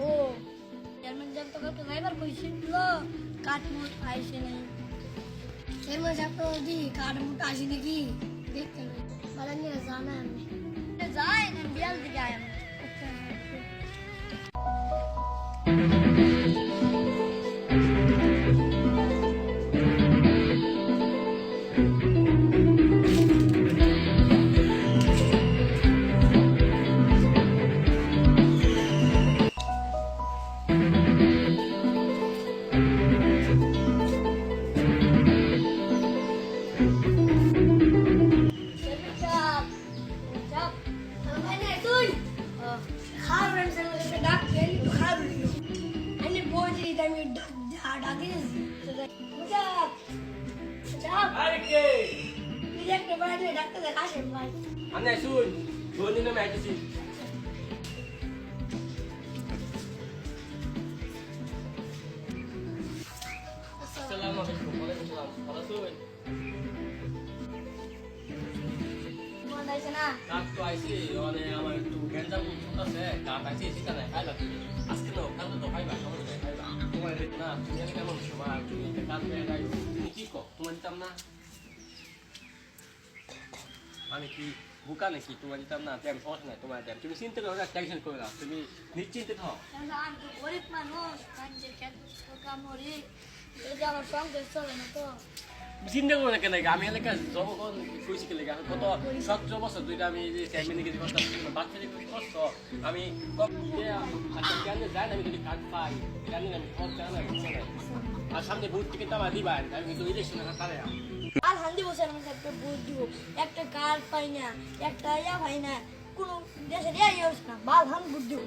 ও chairman সাহেব তোকে তো ড্রাইভার কইছিল কাঠমুট আইসে নাই চেয়ারম্যান সাহেব তো দি কাঠমুট আসি নাকি দেখতে বলেন জানা আমি যাই বিয়াল দিকে আয় আমি কে তুই একটা বাইরে ডাক্তার আসে ভাই আনে শুন ধোনি নামে আইতেছি আসসালামু আলাইকুম ওয়ালাইকুম আসসালাম ভালো আছেন মন আছে না কাক তো আইছি আমার একটু গেঞ্জা কি কো তোমার দিতাম না আমি বুকা নাকি সমস্যা নাই তোমার দেম তুমি চিন্তা করো না টেনশন করো না তুমি নিশ্চিন্তে থাও গরিব মানুষ চিন্তা করো না কেন আমি এলাকা যখন কইছি কেলে কত সতেরো বছর দুইটা আমি যে ফ্যামিলি কষ্ট। আমি আচ্ছা কেন যাই আমি যদি কাজ পাই? জানি না আমি সব জানা আর সামনে ভোট টিকিট আমার দিবা আমি কিন্তু ইলেকশন হাতারে কাল হান্দি বসে আমার একটা ভোট দিব। একটা কার পাই না একটা ইয়া পাই না কোনো দেশের ইয়া ইয়ে না বাল হান ভোট দিব।